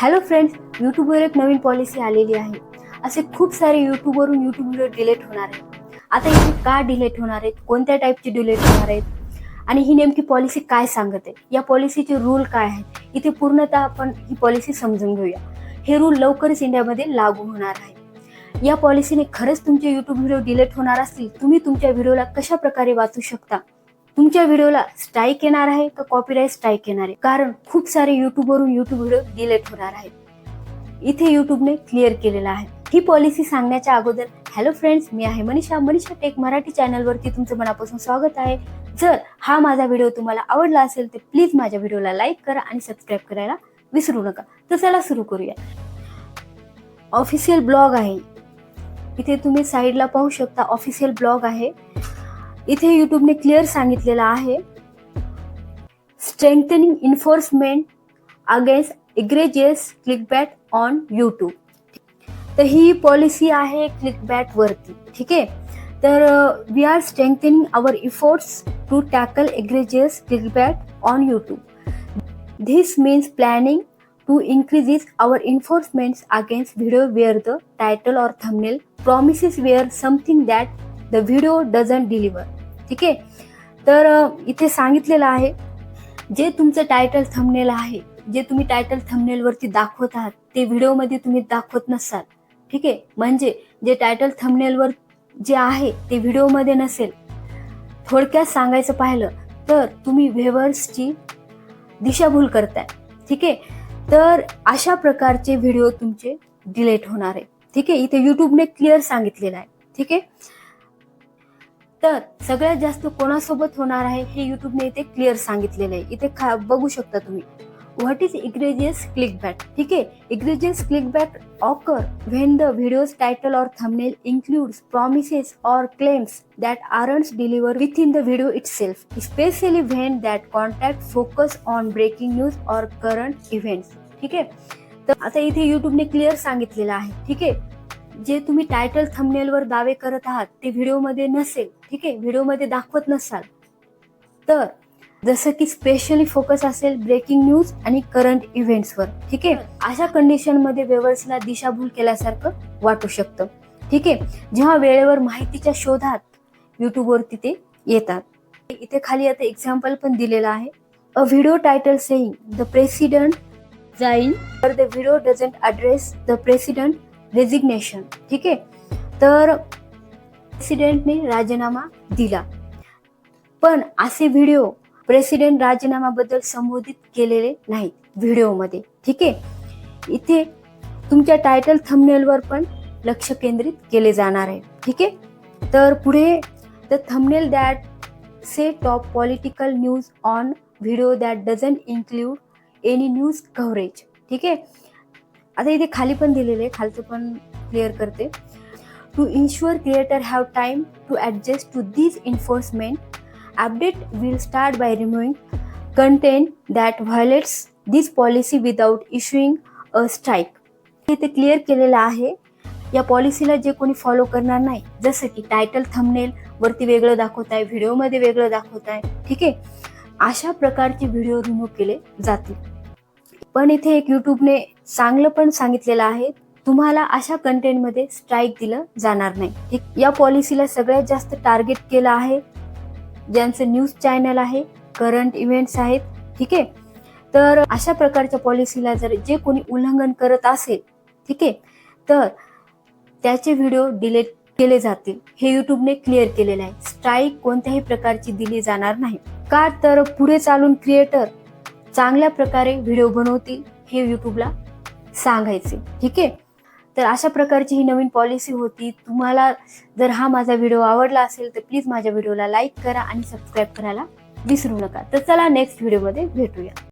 Hello friends यूट्यूबवर एक नवीन policy आलेली आहे. असे खूप सारे यूट्यूबवरून यूट्यूब व्हिडिओ डिलीट होणार आहेत. आता इथे का डिलीट होणार आहेत? कोणत्या टाईपचे डिलीट होणार आहेत? आणि ही नेमकी पॉलिसी काय सांगत आहे? या पॉलिसीचे रूल काय आहेत? इथे पूर्णतः आपण ही पॉलिसी समजून घेऊया. हे रूल लवकरच इंडियामध्ये लागू होणार आहे. या पॉलिसीने खरंच तुमचे यूट्यूब व्हिडिओ डिलीट होणार असतील तुम्ही तुमच्या व्हिडिओला कशा प्रकारे वाचू शकता? तुमच्या व्हिडिओला स्ट्राईक येणार आहे का कॉपीराईट स्ट्राईक येणार आहे? कारण खूप सारे युट्यूबवरून युट्यूब व्हिडिओ डिलीट होणार आहेत. इथे युट्यूबने क्लिअर केलेला आहे. ही पॉलिसी सांगण्याच्या अगोदर हॅलो फ्रेंड्स मी आहे मनीषा. मनीषा टेक मराठी चॅनलवरती तुमचं मनापासून स्वागत आहे. जर हा माझा व्हिडिओ तुम्हाला आवडला असेल तर प्लीज माझ्या व्हिडिओला लाईक करा आणि सबस्क्राईब करायला विसरू नका. तर चला सुरू करूया. ऑफिशियल ब्लॉग आहे. इथे तुम्ही साईडला पाहू शकता. ऑफिशियल ब्लॉग आहे. इथे युट्यूबने क्लिअर सांगितलेलं आहे. Strengthening enforcement against egregious clickbait on YouTube तर ही पॉलिसी आहे क्लिकबॅट वरती, ठीक आहे? तर we are strengthening our efforts to tackle egregious clickbait on YouTube this means planning to increases our enforcements against video where the title or thumbnail promises where something that the video doesn't deliver ठीक आहे? तर इथे सांगितलेलं आहे जे तुमचं title thumbnail आहे जे तुम्ही टायटल थंबनेलवरती दाखवत आहात ते व्हिडिओमध्ये तुम्ही दाखवत नसाल. ठीक आहे? म्हणजे जे टायटल थंबनेलवर जे आहे ते व्हिडिओमध्ये नसेल. थोडक्यात सांगायचं पाहिलं तर तुम्ही व्हेवर्सची दिशाभूल करताय. ठीक आहे? तर अशा प्रकारचे व्हिडिओ तुमचे डिलेट होणार आहे. ठीक आहे? इथे युट्यूबने क्लिअर सांगितलेलं आहे. ठीक आहे? तर सगळ्यात जास्त कोणासोबत होणार आहे हे युट्यूबने इथे क्लिअर सांगितलेलं आहे. इथे खा बघू शकता तुम्ही. What is egregious clickbait ठीक आहे? Egregious clickbait occur when the video's title or thumbnail includes promises or claims that aren't deliver within the video itself especially when that content focus on breaking news or current events ठीक आहे? तर आता इथे युट्यूबने clear सांगितलेलं आहे. ठीक आहे? जे तुम्ही टायटल थंबनेलवर दावे करत आहात ते व्हिडिओमध्ये नसेल ठीक आहे? व्हिडिओमध्ये दाखवत नसाल. तर जसं की स्पेशली फोकस असेल ब्रेकिंग न्यूज आणि करंट इव्हेंट्सवर ठीक आहे? अशा कंडिशनमध्ये वेवर्सला दिशाभूल केल्यासारखं वाटू शकतं ठीक आहे? जेव्हा वेळेवर माहितीच्या शोधात युट्यूबवरती ते येतात. इथे खाली आता एक्झाम्पल पण दिलेलं आहे. A video title saying the president join तर the video doesn't address the president resignation ठीक आहे? तर प्रेसिडेंटने राजीनामा दिला. पण असे व्हिडिओ प्रेसिडेंट राजीनामाबद्दल संबोधित केलेले नाहीत व्हिडिओमध्ये ठीक आहे? इथे तुमच्या टायटल थंबनेलवर पण लक्ष केंद्रित केले जाणार आहे. ठीक आहे? तर पुढे the thumbnail that say top political news on video that doesn't include any news coverage ठीक आहे? आता इथे खाली पण दिलेले आहे. खालचं पण क्लिअर करते. To ensure creator have time to adjust to this enforcement update will start by removing content that violates this policy without issuing a strike इथे क्लिअर केलेलं आहे. या पॉलिसीला जे कोणी फॉलो करणार नाही जसं की टायटल थंबनेल वरती वेगळं दाखवत आहे व्हिडिओमध्ये वेगळं दाखवत आहे ठीक आहे? अशा प्रकारचे व्हिडिओ रिमूव्ह केले जातील. पण इथे एक युट्यूबने चांगलं पण सांगितलेलं आहे. तुम्हाला अशा कंटेंटमध्ये स्ट्राईक दिलं जाणार नाही. ठीक? या पॉलिसीला सगळ्यात जास्त टार्गेट केलं आहे ज्यांचं न्यूज चॅनल आहे करंट इव्हेंट्स आहेत. ठीक आहे? तर अशा प्रकारच्या पॉलिसीला जर जे कोणी उल्लंघन करत असेल ठीक आहे? तर त्याचे व्हिडिओ डिलीट केले जातील. हे युट्यूबने क्लिअर केलेलं आहे. स्ट्राईक कोणत्याही प्रकारची दिली जाणार नाही. का तर पुढे चालून क्रिएटर चांगल्या प्रकारे व्हिडिओ बनवतील हे युट्यूबला सांगायचे. ठीक आहे? तर अशा प्रकारची ही नवीन पॉलिसी होती. तुम्हाला जर हा माझा व्हिडिओ आवडला असेल तर प्लीज माझ्या व्हिडिओला लाईक करा आणि सबस्क्राईब करायला विसरू नका. तर चला नेक्स्ट व्हिडिओमध्ये भेटूया.